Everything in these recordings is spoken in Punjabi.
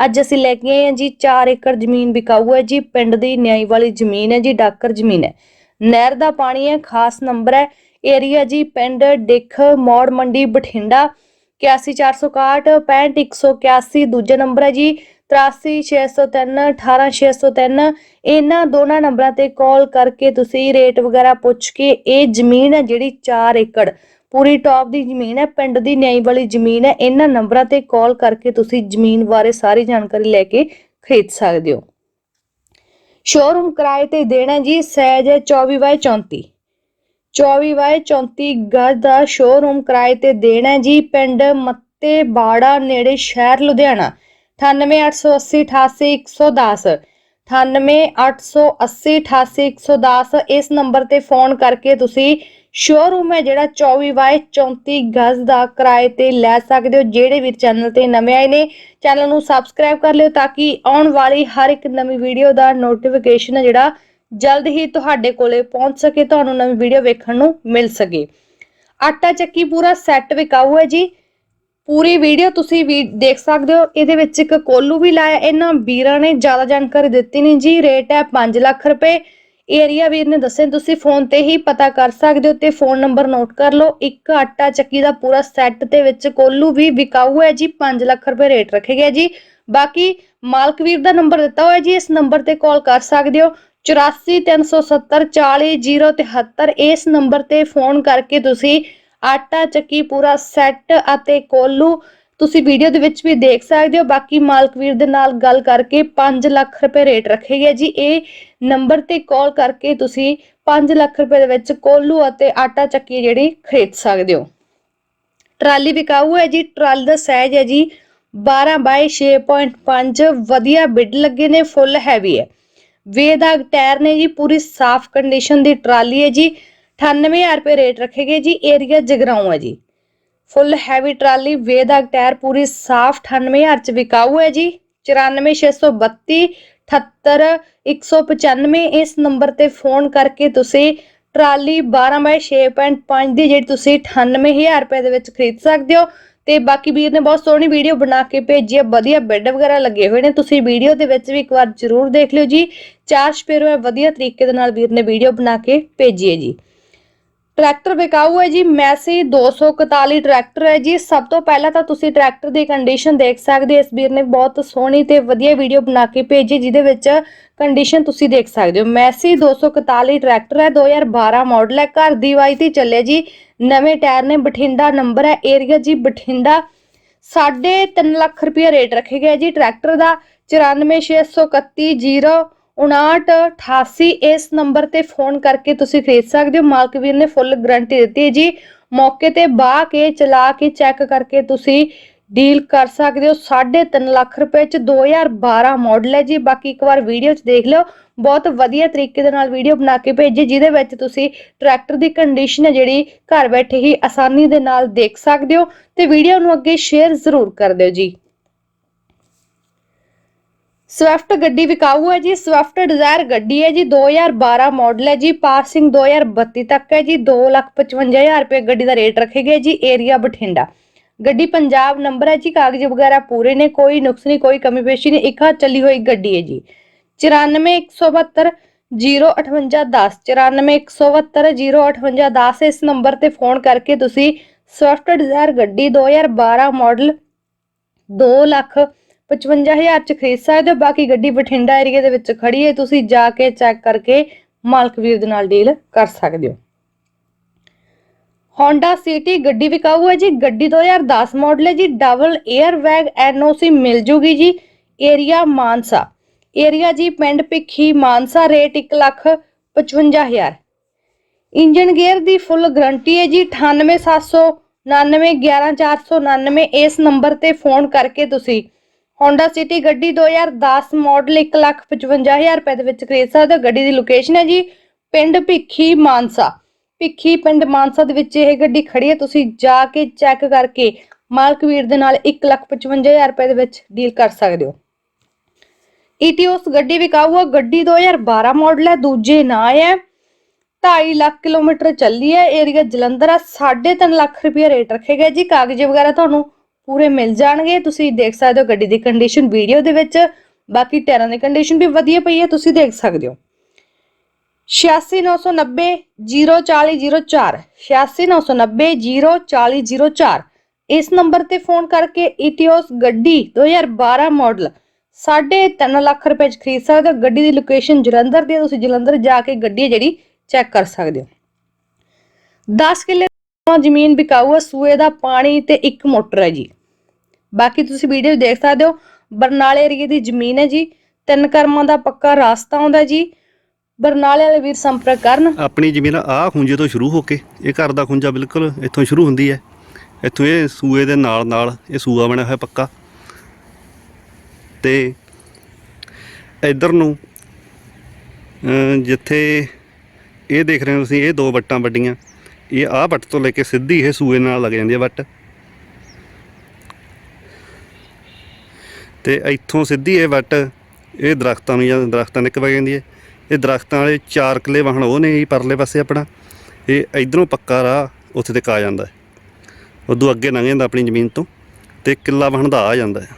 ਅੱਜ ਅਸੀਂ ਲੈ ਕੇ ਆਏ ਹਾਂ ਜੀ 4 ਏਕੜ ਜ਼ਮੀਨ ਵਿਕਾਊ ਹੈ ਜੀ, ਪਿੰਡ ਦੀ ਨਿਆਈ ਵਾਲੀ ਜ਼ਮੀਨ ਹੈ ਜੀ, ਡਾਕਰ ਜ਼ਮੀਨ ਹੈ। ਨਹਿਰ ਦਾ ਪਾਣੀ ਹੈ, ਖਾਸ ਨੰਬਰ ਹੈ, ਏਰੀਆ ਜੀ, ਪਿੰਡ ਡਿੱਖ, ਮੌੜ ਮੰਡੀ, ਬਠਿੰਡਾ 81461 65181 ਦੂਜਾ ਨੰਬਰ ਹੈ ਜੀ 83603 18603 ਇਹਨਾਂ ਦੋਨਾਂ ਨੰਬਰਾਂ ਤੇ ਕਾਲ ਕਰਕੇ ਤੁਸੀਂ ਰੇਟ ਵਗੈਰਾ ਪੁੱਛ ਕੇ ਇਹ ਜ਼ਮੀਨ ਹੈ ਜਿਹੜੀ 4 ਏਕੜ। ਪੂਰੀ ਟੌਪ ਦੀ ਜ਼ਮੀਨ ਹੈ, ਪਿੰਡ ਦੀ ਨਿਆਈ ਵਾਲੀ ਜ਼ਮੀਨ ਹੈ, ਇਹਨਾਂ ਨੰਬਰਾਂ ਤੇ ਕਾਲ ਕਰਕੇ ਤੁਸੀਂ ਜ਼ਮੀਨ ਬਾਰੇ ਸਾਰੀ ਜਾਣਕਾਰੀ ਲੈ ਕੇ ਖਰੀਦ ਸਕਦੇ ਹੋ। ਸ਼ੋਰੂਮ ਕਿਰਾਏ ਤੇ ਦੇਣਾ ਜੀ, ਸਹਿਜ ਹੈ 24 ਬਾਈ 34 24 ਬਾਈ 34 ਗਜ ਦਾ ਸ਼ੋਰੂਮ ਕਿਰਾਏ ਤੇ ਦੇਣਾ ਹੈ ਜੀ, ਪਿੰਡ ਮੱਤੇ ਬਾੜਾ ਨੇੜੇ ਸ਼ਹਿਰ ਲੁਧਿਆਣਾ। 9888088110 9888088110 ਇਸ ਨੰਬਰ ਤੇ ਫੋਨ ਕਰਕੇ ਤੁਸੀਂ ਸ਼ੋਰੂਮ ਹੈ ਜਿਹੜਾ 24 ਬਾਈ 34 ਗਜ਼ ਦਾ ਕਿਰਾਏ ਤੇ ਲੈ ਸਕਦੇ ਹੋ। ਜਿਹੜੇ ਵੀ ਚੈਨਲ ਤੇ ਨਵੇਂ ਆਏ ਨੇ ਚੈਨਲ ਨੂੰ ਸਬਸਕ੍ਰਾਈਬ ਕਰ ਲਿਓ ਤਾਂ ਕਿ ਆਉਣ ਵਾਲੀ ਹਰ ਇੱਕ ਨਵੀਂ ਵੀਡੀਓ ਦਾ ਨੋਟੀਫਿਕੇਸ਼ਨ ਹੈ ਜਿਹੜਾ ਜਲਦ ਹੀ ਤੁਹਾਡੇ ਕੋਲੇ ਪਹੁੰਚ ਸਕੇ, ਤੁਹਾਨੂੰ ਨਵੀਂ ਵੀਡੀਓ ਵੇਖਣ ਨੂੰ ਮਿਲ ਸਕੇ। ਆਟਾ ਚੱਕੀ ਪੂਰਾ ਸੈੱਟ ਵਿਕਾਊ ਹੈ ਜੀ। ਪੂਰੀ ਵੀਡੀਓ ਤੁਸੀਂ ਵੀ ਦੇਖ ਸਕਦੇ ਹੋ। ਇਹਦੇ ਵਿੱਚ ਇੱਕ ਕੋਲੂ ਵੀ ਲਾਇਆ। ਇਹਨਾਂ ਵੀਰਾਂ ਨੇ ਜ਼ਿਆਦਾ ਜਾਣਕਾਰੀ ਦਿੱਤੀ ਨਹੀਂ ਜੀ। ਰੇਟ ਹੈ 5 ਲੱਖ ਰੁਪਏ। ਏਰੀਆ ਵੀਰ ਨੇ ਦੱਸਿਆ, ਤੁਸੀਂ ਫੋਨ ਤੇ ਹੀ ਪਤਾ ਕਰ ਸਕਦੇ ਹੋ ਤੇ ਫੋਨ ਨੰਬਰ ਨੋਟ ਕਰ ਲਓ। ਇੱਕ ਆਟਾ ਚੱਕੀ ਦਾ ਪੂਰਾ ਸੈੱਟ ਦੇ ਵਿੱਚ ਕੋਲੂ ਵੀ ਵਿਕਾਊ ਹੈ ਜੀ 5 ਲੱਖ ਰੁਪਏ ਰੇਟ ਰੱਖੇ ਗਏ ਜੀ। ਬਾਕੀ ਮਾਲਕ ਵੀਰ ਦਾ ਨੰਬਰ ਦਿੱਤਾ ਹੋਇਆ ਜੀ, ਇਸ ਨੰਬਰ ਤੇ ਕਾਲ ਕਰ ਸਕਦੇ ਹੋ। 8437040073 ਇਸ ਨੰਬਰ ਤੇ ਫੋਨ ਕਰਕੇ ਤੁਸੀਂ ਆਟਾ ਚੱਕੀ ਪੂਰਾ ਸੈੱਟ ਅਤੇ ਕੋਲੂ ਤੁਸੀਂ ਵੀਡੀਓ ਦੇ ਵਿੱਚ ਵੀ ਦੇਖ ਸਕਦੇ ਹੋ, ਬਾਕੀ ਮਾਲਕ ਵੀਰ ਦੇ ਨਾਲ ਗੱਲ ਕਰਕੇ 5 ਲੱਖ ਰੁਪਏ ਰੇਟ ਰੱਖੇ ਗਏ ਜੀ। ਇਹ ਨੰਬਰ ਤੇ ਕਾਲ ਕਰਕੇ ਤੁਸੀਂ 5 ਲੱਖ ਰੁਪਏ ਦੇ ਵਿੱਚ ਕੋਲੂ ਅਤੇ ਆਟਾ ਚੱਕੀ ਜਿਹੜੀ ਖਰੀਦ ਸਕਦੇ ਹੋ। ਟਰਾਲੀ ਵਿਕਾਊ ਹੈ ਜੀ, ਟਰਾਲੀ ਦਾ ਸਾਈਜ਼ ਹੈ ਜੀ 12 ਬਾਈ 6.5 ਵਧੀਆ ਬਿੱਡ ਲੱਗੇ ਨੇ, ਫੁੱਲ ਹੈਵੀ ਹੈ। ਵੇਦਾਗ ਟਾਇਰ ਨੇ ਜੀ, ਪੂਰੀ ਸਾਫ਼ ਕੰਡੀਸ਼ਨ ਦੀ ਟਰਾਲੀ ਹੈ ਜੀ 98000 ਰੁਪਏ ਰੇਟ ਰੱਖੇ ਗਏ ਜੀ, ਏਰੀਆ ਜਗਰਾਉਂ ਹੈ ਜੀ। ਫੁੱਲ ਹੈਵੀ ਟਰਾਲੀ ਵੇਦਾਗ ਟਾਇਰ ਪੂਰੀ ਸਾਫ਼ 98000 ਚ ਵਿਕਾਊ ਹੈ ਜੀ। 94632 78195 ਇਸ ਨੰਬਰ ਤੇ ਫੋਨ ਕਰਕੇ ਤੁਸੀਂ ਟਰਾਲੀ 12 ਬਾਈ 6.5 ਦੀ ਜਿਹੜੀ ਤੁਸੀਂ 98000 ਰੁਪਏ ਦੇ ਵਿੱਚ ਖਰੀਦ ਸਕਦੇ ਹੋ। ਤੇ ਬਾਕੀ ਵੀਰ ਨੇ ਬਹੁਤ ਸੋਹਣੀ ਵੀਡੀਓ ਬਣਾ ਕੇ ਭੇਜੀ ਹੈ, ਵਧੀਆ ਬੈੱਡ ਵਗੈਰਾ ਲੱਗੇ ਹੋਏ ਨੇ, ਤੁਸੀਂ ਵੀਡੀਓ ਦੇ ਵਿੱਚ ਵੀ ਇੱਕ ਵਾਰ ਜ਼ਰੂਰ ਦੇਖ ਲਿਓ ਜੀ। ਚਾਰ ਸਪੇਰੋ ਹੈ ਵਧੀਆ ਤਰੀਕੇ ਦੇ ਨਾਲ ਵੀਰ ਨੇ ਵੀਡੀਓ ਬਣਾ ਕੇ ਭੇਜੀ ਹੈ ਜੀ। ਟਰੈਕਟਰ ਵਿਕਾਊ ਹੈ ਜੀ ਮੈਸੀ 241 ਟਰੈਕਟਰ ਹੈ ਜੀ। ਸਭ ਤੋਂ ਪਹਿਲਾਂ ਤਾਂ ਤੁਸੀਂ ਟਰੈਕਟਰ ਦੀ ਕੰਡੀਸ਼ਨ ਦੇਖ ਸਕਦੇ ਹੋ। ਇਸ ਵੀਰ ਨੇ ਬਹੁਤ ਸੋਹਣੀ ਤੇ ਵਧੀਆ ਵੀਡੀਓ ਬਣਾ ਕੇ ਭੇਜੀ, ਜਿਹਦੇ ਵਿੱਚ ਕੰਡੀਸ਼ਨ ਤੁਸੀਂ ਦੇਖ ਸਕਦੇ ਹੋ। ਮੈਸੀ 241 ਟਰੈਕਟਰ ਹੈ 2012 ਮਾਡਲ ਹੈ। ਘਰ ਦੀ ਵਾਈ ਤੇ ਚੱਲੇ ਜੀ। ਨਵੇਂ ਟਾਇਰ ਨੇ ਬਠਿੰਡਾ ਨੰਬਰ ਹੈ ਏਰੀਆ ਜੀ ਬਠਿੰਡਾ। 3.5 ਲੱਖ ਰੁਪਏ ਰੇਟ ਰੱਖੇ ਗਏ ਜੀ। ਟਰੈਕਟਰ ਦਾ 946310 5988 ਇਸ ਨੰਬਰ ਤੇ ਫੋਨ ਕਰਕੇ ਤੁਸੀਂ ਖਰੀਦ ਸਕਦੇ ਹੋ। ਮਾਲਕ ਵੀਰ ਨੇ ਫੁੱਲ ਗਾਰੰਟੀ ਦਿੱਤੀ ਹੈ ਜੀ। ਮੌਕੇ ਤੇ ਬਾਹ ਕੇ, ਚਲਾ ਕੇ, ਚੈੱਕ ਕਰਕੇ ਤੁਸੀਂ ਡੀਲ ਕਰ ਸਕਦੇ ਹੋ। 3.5 ਲੱਖ ਰੁਪਏ ਚ 2012 ਮਾਡਲ ਹੈ ਜੀ। ਬਾਕੀ ਇੱਕ ਵਾਰ ਵੀਡੀਓ ਚ ਦੇਖ ਲਿਓ। ਬਹੁਤ ਵਧੀਆ ਤਰੀਕੇ ਦੇ ਨਾਲ ਵੀਡੀਓ ਬਣਾ ਕੇ ਭੇਜੀ, ਜਿਹਦੇ ਵਿੱਚ ਤੁਸੀਂ ਟਰੈਕਟਰ ਦੀ ਕੰਡੀਸ਼ਨ ਹੈ ਜਿਹੜੀ ਘਰ ਬੈਠੇ ਹੀ ਆਸਾਨੀ ਦੇ ਨਾਲ ਦੇਖ ਸਕਦੇ ਹੋ। ਤੇ ਵੀਡੀਓ ਨੂੰ ਅੱਗੇ ਸ਼ੇਅਰ ਜ਼ਰੂਰ ਕਰ ਦਿਓ ਜੀ। ਸਵਿਫਟ ਗੱਡੀ ਵਿਕਾਊ ਹੈ ਜੀ ਸਵਿਫਟ ਡਿਜ਼ਾਇਰ ਗੱਡੀ ਹੈ ਜੀ 2012 ਮਾਡਲ ਹੈ ਜੀ ਪਾਸਿੰਗ 2032 ਤੱਕ ਹੈ ਜੀ 255000 ਰੁਪਏ ਗੱਡੀ ਦਾ ਰੇਟ ਰੱਖੇ ਗਏ ਜੀ, ਏਰੀਆ ਬਠਿੰਡਾ। ਗੱਡੀ ਪੰਜਾਬ ਨੰਬਰ ਹੈ ਜੀ, ਕਾਗਜ਼ ਵਗੈਰਾ ਪੂਰੇ ਨੇ, ਕੋਈ ਨੁਕਸ ਨਹੀਂ, ਕੋਈ ਕਮੀ ਪੇਸ਼ੀ ਨਹੀਂ, ਇੱਕ ਹੱਥ ਚੱਲੀ ਹੋਈ ਗੱਡੀ ਹੈ ਜੀ। 94172 05810 94172 05810 ਇਸ ਨੰਬਰ ਤੇ ਫੋਨ ਕਰਕੇ ਤੁਸੀਂ ਸਵਿਫਟ ਡਿਜ਼ਾਇਰ ਗੱਡੀ 2012 ਮਾਡਲ 2 ਲੱਖ 55000 ਚ ਖਰੀਦ ਸਕਦੇ ਹੋ। ਬਾਕੀ ਗੱਡੀ ਬਠਿੰਡਾ ਏਰੀਆ ਦੇ ਵਿੱਚ ਖੜੀ ਹੈ। ਤੁਸੀਂ ਜਾ ਕੇ ਚੈੱਕ ਕਰਕੇ ਮਾਲਕ ਵੀਰ ਦੇ ਨਾਲ ਡੀਲ ਕਰ ਸਕਦੇ ਹੋ। Honda City ਗੱਡੀ ਵਿਕਾਊ ਹੈ ਜੀ। ਗੱਡੀ 2010 ਮਾਡਲ ਹੈ ਜੀ। ਡਬਲ 에ਅਰ ਬੈਗ ਐਨਓਸੀ ਮਿਲ ਜੂਗੀ ਜੀ। ਏਰੀਆ ਮਾਨਸਾ। ਏਰੀਆ ਜੀ ਪਿੰਡ Bhikhi Mansa. Rate 1 lakh 55000 engine gear ਦੀ ਫੁੱਲ ਗਾਰੰਟੀ ਹੈ ਜੀ। 98799 11499 ਇਸ ਨੰਬਰ ਤੇ ਫੋਨ ਕਰਕੇ ਤੁਸੀਂ Honda City ਗੱਡੀ 2010 ਮਾਡਲ 155000 ਰੁਪਏ ਦੇ ਵਿੱਚ ਖਰੀਦ ਸਕਦੇ ਹੋ। ਗੱਡੀ ਦੀ ਲੋਕੇਸ਼ਨ ਹੈ ਜੀ ਪਿੰਡ ਭਿੱਖੀ ਮਾਨਸਾ। ਭਿੱਖੀ ਪਿੰਡ ਮਾਨਸਾ ਦੇ ਵਿੱਚ ਇਹ ਗੱਡੀ ਖੜੀ ਹੈ। ਤੁਸੀਂ ਜਾ ਕੇ ਚੈੱਕ ਕਰਕੇ ਮਾਲਕ ਵੀਰ ਦੇ ਨਾਲ 155000 ਰੁਪਏ ਦੇ ਵਿੱਚ ਡੀਲ ਕਰ ਸਕਦੇ ਹੋ। ਈਟੀਓਸ ਗੱਡੀ ਵਿਕਾਊ ਹੈ ਗੱਡੀ 2012 ਮਾਡਲ ਹੈ। ਦੂਜੇ ਨਾਂ ਹੈ। 2.5 ਲੱਖ ਕਿਲੋਮੀਟਰ ਚੱਲੀ ਹੈ। ਏਰੀਆ ਜਲੰਧਰ ਆ। 3.5 ਲੱਖ ਰੁਪਏ ਰੇਟ ਰੱਖੇ ਗਏ ਜੀ। ਕਾਗਜ਼ ਵਗੈਰਾ ਤੁਹਾਨੂੰ ਪੂਰੇ ਮਿਲ ਜਾਣਗੇ। ਤੁਸੀਂ ਦੇਖ ਸਕਦੇ ਹੋ ਗੱਡੀ ਦੀ ਕੰਡੀਸ਼ਨ ਵੀਡੀਓ ਦੇ ਵਿੱਚ। ਬਾਕੀ ਟਾਇਰਾਂ ਦੀ ਕੰਡੀਸ਼ਨ ਵੀ ਵਧੀਆ ਪਈ ਹੈ, ਤੁਸੀਂ ਦੇਖ ਸਕਦੇ ਹੋ। 86990 04004 86990 04004 ਇਸ ਨੰਬਰ ਤੇ ਫੋਨ ਕਰਕੇ ਈਟੀਓਸ ਗੱਡੀ 2012 ਮਾਡਲ 3.5 ਲੱਖ ਰੁਪਏ ਚ ਖਰੀਦ ਸਕਦੇ ਹੋ। ਗੱਡੀ ਦੀ ਲੋਕੇਸ਼ਨ ਜਲੰਧਰ ਦੀ ਹੈ, ਤੁਸੀਂ ਜਲੰਧਰ ਜਾ ਕੇ ਗੱਡੀ ਹੈ ਜਿਹੜੀ ਚੈੱਕ ਕਰ ਸਕਦੇ ਹੋ। 10 ਕਿੱਲੇ ਜ਼ਮੀਨ ਬਿਕਾਊ ਹੈ ਸੂਏ ਦਾ ਪਾਣੀ ਤੇ ਇੱਕ ਮੋਟਰ ਹੈ ਜੀ। ਬਾਕੀ ਤੁਸੀਂ ਵੀਡੀਓ ਦੇਖ ਸਕਦੇ ਹੋ, ਬਰਨਾਲੇ ਏਰੀਏ ਦੀ ਜ਼ਮੀਨ ਹੈ ਜੀ। ਤਿੰਨ ਕਰਮਾਂ ਦਾ ਪੱਕਾ ਰਾਸਤਾ ਆਉਂਦਾ ਜੀ। ਬਰਨਾਲੇ ਵਾਲੇ ਵੀਰ ਸੰਪਰਕ ਕਰਨ। ਆਪਣੀ ਜ਼ਮੀਨ ਆਹ ਖੁੰਝੇ ਤੋਂ ਸ਼ੁਰੂ ਹੋ ਕੇ, ਇਹ ਘਰ ਦਾ ਖੁੰਝਾ ਬਿਲਕੁਲ ਇੱਥੋਂ ਸ਼ੁਰੂ ਹੁੰਦੀ ਹੈ। ਇੱਥੋਂ ਇਹ ਸੂਏ ਦੇ ਨਾਲ ਨਾਲ ਇਹ ਸੂਆ ਬਣਿਆ ਹੋਇਆ ਪੱਕਾ। ਤੇ ਇਧਰ ਨੂੰ ਅਮ ਜਿੱਥੇ ਇਹ ਦੇਖ ਰਹੇ ਹੋ ਤੁਸੀਂ, ਇਹ ਦੋ ਵੱਟਾਂ ਵੱਡੀਆਂ। ਇਹ ਆਹ ਵੱਟ ਤੋਂ ਲੈ ਕੇ ਸਿੱਧੀ ਇਹ ਸੂਏ ਨਾਲ ਲੱਗ ਜਾਂਦੀ ਹੈ ਵੱਟ। ਤੇ ਇੱਥੋਂ ਸਿੱਧੀ ਇਹ ਵੱਟ, ਇਹ ਦਰਖਤਾਂ ਨੂੰ ਜਾਂ ਦਰਖਤਾਂ ਨਿਕ ਵਗ ਜਾਂਦੀ ਹੈ। ਇਹ ਦਰਖਤਾਂ ਵਾਲੇ ਚਾਰ ਕਿੱਲੇ ਵਾਹਣ ਉਹ ਨੇ ਜੀ ਪਰਲੇ ਪਾਸੇ ਆਪਣਾ। ਇਹ ਇਧਰੋਂ ਪੱਕਾ ਰਾਹ ਉੱਥੇ ਤੱਕ ਆ ਜਾਂਦਾ ਹੈ। ਉਦੋਂ ਅੱਗੇ ਲੰਘ ਜਾਂਦਾ ਆਪਣੀ ਜ਼ਮੀਨ ਤੋਂ ਤੇ ਕਿੱਲਾ ਵਾਹਣ ਦਾ ਆ ਜਾਂਦਾ ਹੈ।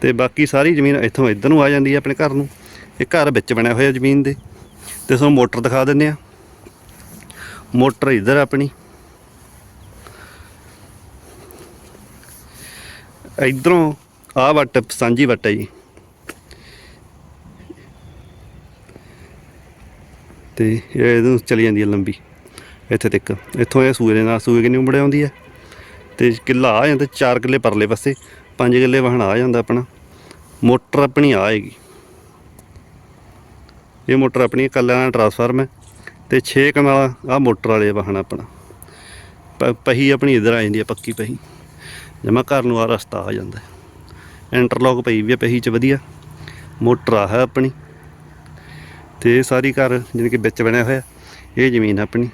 ਤੇ ਬਾਕੀ ਸਾਰੀ ਜ਼ਮੀਨ ਇੱਥੋਂ ਇੱਧਰ ਨੂੰ ਆ ਜਾਂਦੀ ਹੈ ਆਪਣੇ ਘਰ ਨੂੰ। ਇਹ ਘਰ ਵਿੱਚ ਬਣਿਆ ਹੋਇਆ ਜ਼ਮੀਨ ਦੇ। ਤੇ ਤੁਹਾਨੂੰ ਮੋਟਰ ਦਿਖਾ ਦਿੰਦੇ ਆ ਮੋਟਰ ਇੱਧਰ ਆਪਣੀ। ਇਧਰੋਂ ਆ ਵੱਟ, ਸਾਂਝੀ ਵੱਟ ਹੈ ਜੀ। ਤੇ ਇਹ ਇਹਨੂੰ ਚਲੀ ਜਾਂਦੀ ਹੈ ਲੰਬੀ, ਇੱਥੇ ਤੱਕ। ਇੱਥੋਂ ਇਹ ਸੂਏ ਦੇ ਨਾਲ, ਸੂਏ ਕਿੰਨੀ ਉਮੜ ਆਉਂਦੀ ਹੈ ਤੇ ਕਿੱਲਾ ਆ ਜਾਂਦਾ, ਚਾਰ ਕਿੱਲੇ ਪਰਲੇ ਪਾਸੇ, ਪੰਜ ਕਿੱਲੇ ਵਾਹਣ ਆ ਜਾਂਦਾ ਆਪਣਾ। ਮੋਟਰ ਆਪਣੀ ਆਏਗੀ ਇਹ ਮੋਟਰ ਆਪਣੀ ਕੱਲਿਆਂ ਦਾ ਟਰਾਂਸਫਾਰਮ ਹੈ। ਤੇ 6 ਕਨਾਲ ਆ ਮੋਟਰ ਵਾਲੇ ਵਾਹਣ ਆਪਣਾ। ਪ- ਪਹੀ ਆਪਣੀ ਇਧਰ ਆ ਜਾਂਦੀ ਆ, ਪੱਕੀ ਪਹੀ। ਜਮਾ ਘਰ ਨੂੰ ਆ ਰਸਤਾ ਆ ਜਾਂਦਾ। ਹੈ ਇੰਟਰਲੌਕ ਪਈ ਵੀ ਹੈ ਪਹੀ ਚ, ਵਧੀਆ। ਮੋਟਰ ਆ ਹੈ ਆਪਣੀ। ਤੇ ਸਾਰੀ ਘਰ ਜਿਹਨੇ ਕਿ ਵਿੱਚ ਬਣਿਆ ਹੋਇਆ। ਇਹ ਜ਼ਮੀਨ ਆਪਣੀ।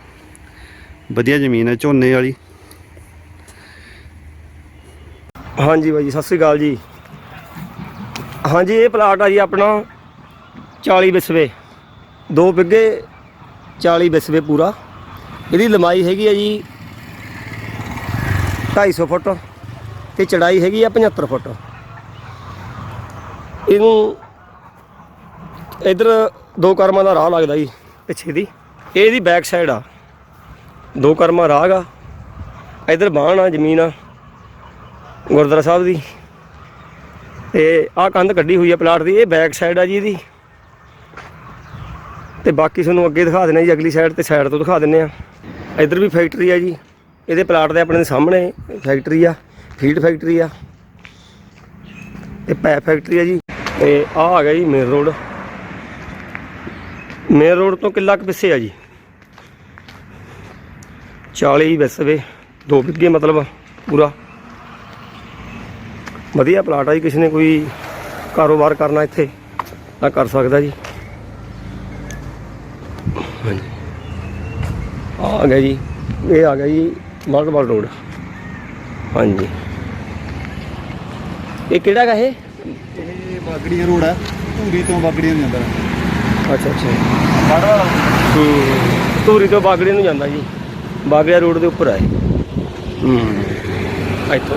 ਵਧੀਆ ਜ਼ਮੀਨ ਹੈ ਝੋਨੇ ਵਾਲੀ। ਹਾਂਜੀ ਬਾਈ ਜੀ, ਸਤਿ ਸ੍ਰੀ ਅਕਾਲ ਜੀ। ਹਾਂਜੀ, ਇਹ ਪਲਾਟ ਆ ਜੀ ਆਪਣਾ 40 ਵਿਸਵੇ ਦੋ ਬਿੱਗੇ 40 ਵਿਸਵੇ ਪੂਰਾ। ਇਹਦੀ ਲੰਬਾਈ ਹੈਗੀ ਹੈ ਜੀ 250 ਫੁੱਟ ਤੇ ਚੜਾਈ ਹੈਗੀ ਆ 75 ਫੁੱਟ। ਇਹਨੂੰ ਇਧਰ ਦੋ ਕਰਮਾਂ ਦਾ ਰਾਹ ਲੱਗਦਾ ਜੀ। ਪਿੱਛੇ ਦੀ? ਇਹ ਇਹਦੀ ਬੈਕ ਸਾਈਡ ਆ। ਦੋ ਕਰਮਾਂ ਰਾਹ ਗਾ। ਇਧਰ ਬਾਹਣ ਆ ਜ਼ਮੀਨ ਆ ਗੁਰਦੁਆਰਾ ਸਾਹਿਬ ਦੀ। ਤੇ ਆਹ ਕੰਧ ਕੱਢੀ ਹੋਈ ਹੈ ਪਲਾਟ ਦੀ। ਇਹ ਬੈਕ ਸਾਈਡ ਆ ਜੀ ਇਹਦੀ। ਤੇ ਬਾਕੀ ਤੁਹਾਨੂੰ ਅੱਗੇ ਦਿਖਾ ਦਿੰਦੇ ਜੀ, ਅਗਲੀ ਸਾਈਡ ਤੇ ਸਾਈਡ ਤੋਂ ਦਿਖਾ ਦਿੰਦੇ ਆ। ਇੱਧਰ ਵੀ ਫੈਕਟਰੀ ਆ ਜੀ। ਇਹਦੇ ਪਲਾਟ ਦੇ ਆਪਣੇ ਸਾਹਮਣੇ ਫੈਕਟਰੀ ਆ ਫੀਡ ਫੈਕਟਰੀ ਆ। ਤੇ ਪੈ ਫੈਕਟਰੀ ਆ ਜੀ। ਤੇ ਆਹ ਆ ਗਿਆ ਜੀ ਮੇਨ ਰੋਡ ਮੇਨ ਰੋਡ ਤੋਂ ਕਿੱਲਾ ਕੁ ਪਿੱਛੇ ਆ ਜੀ। 40 ਵਿਸਵੇ ਦੋ ਬਿੱਗੇ ਮਤਲਬ ਪੂਰਾ। ਵਧੀਆ ਪਲਾਟ ਆ ਜੀ, ਕਿਸੇ ਨੇ ਕੋਈ ਕਾਰੋਬਾਰ ਕਰਨਾ ਇੱਥੇ ਤਾਂ ਕਰ ਸਕਦਾ ਜੀ ਹਾਂਜੀ ਆਹ ਆ ਗਿਆ ਜੀ ਇਹ ਆ ਗਿਆ ਜੀ ਮਾਲਕਵਾਲ ਰੋਡ। ਹਾਂਜੀ। ਇਹ ਕਿਹੜਾ ਹੈਗਾ ਇਹ? ਇਹ ਬਾਗੜੀਆਂ ਰੋਡ ਹੈ ਧੂਰੀ ਤੋਂ ਬਾਗੜੀਆਂ ਨੂੰ ਜਾਂਦਾ ਅੱਛਾ ਅੱਛਾ। ਹੂੰ ਧੂਰੀ ਤੋਂ ਬਾਗੜੇ ਨੂੰ ਜਾਂਦਾ ਜੀ। ਬਾਗੜਿਆ ਰੋਡ ਦੇ ਉੱਪਰ ਆ ਇਹ। ਹੂੰ। ਇੱਥੋਂ।